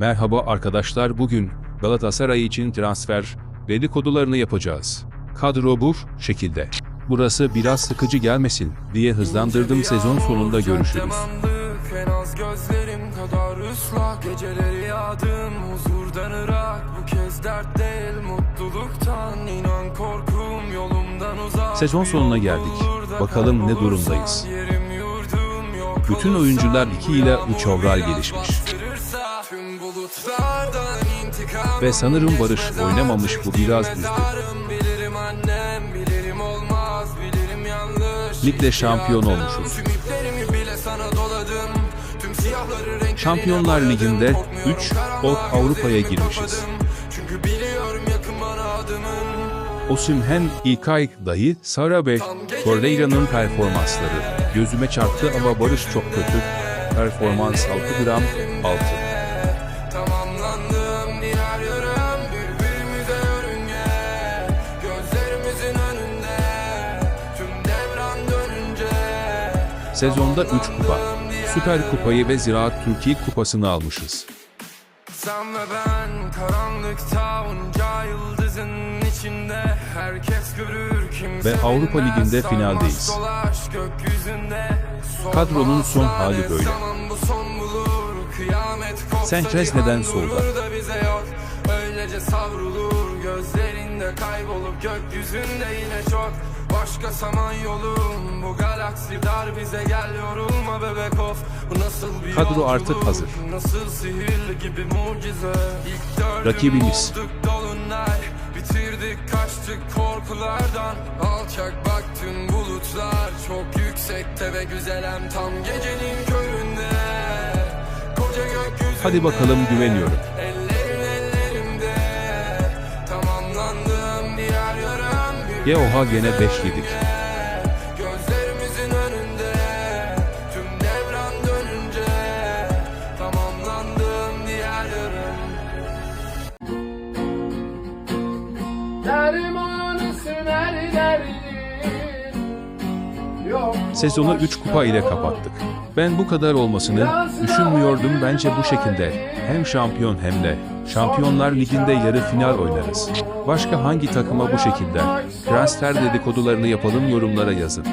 Merhaba arkadaşlar bugün Galatasaray için transfer dedikodularını yapacağız. Kadro bu şekilde. Burası biraz sıkıcı gelmesin diye hızlandırdım sezon sonunda görüşürüz. Yamanlık, En az gözlerim kadar ıslak Geceleri yağdım huzurdan ırak Bu kez dert değil mutluluktan İnan korkum yolumdan uzak Sezon sonuna geldik. Bakalım ne durumdayız. Bütün oyuncular 2 ile 3 yağmur overall biraz gelişmiş. Ve sanırım Barış oynamamış, bu biraz üzdü. Bilirim annem bilirim olmaz bilirim yanlış Ligde şampiyon olmuşuz. Şampiyonlar. Ligi'nde Korkmuyorum 3 karanlığa, ok Avrupa'ya girmişiz. kapadım. Çünkü biliyorum yakın bana adımın. Osimhen, İlkay, dahi, Sara ve Torreira'nın performansları gözüme çarptı ama Barış çok kötü. Performans 6 gram 6. Sezonda 3 kupa. Süper Kupayı ve Ziraat Türkiye Kupası'nı almışız. Sen ve ben karanlıkta onca yıldızın içinde Herkes görür kimse Ve Avrupa bilmez. Ligi'nde finaldeyiz. Kadronun son hali böyle. Sanchez neden solda? Öylece savrulur gözlerinde kaybolup gökyüzünde yine çok Başka saman yolum bu galaksi dar bize gel yorulma bebek of Bu nasıl bir Kadro artık hazır. Nasıl sihirli gibi mucize İlk dördüm Rakibimiz. olduk dolunay Bitirdik kaçtık korkulardan Alçak bak tüm bulutlar Çok yüksekte ve güzelem tam gecenin köründe Koca gökyüzünde Hadi bakalım güveniyorum. Ya oha gene 5 yedik. Gözlerimizin önünde Tüm devran dönünce Tamamlandım diğer yarım Dermanısı neredeydin? Yok Sezonu 3 kupa ile kapattık. Ben bu kadar olmasını düşünmüyordum bence bu şekilde. Hem şampiyon hem de Şampiyonlar Ligi'nde yarı final oynarız. Başka hangi takıma bu şekilde? Transfer dedikodularını yapalım yorumlara yazın.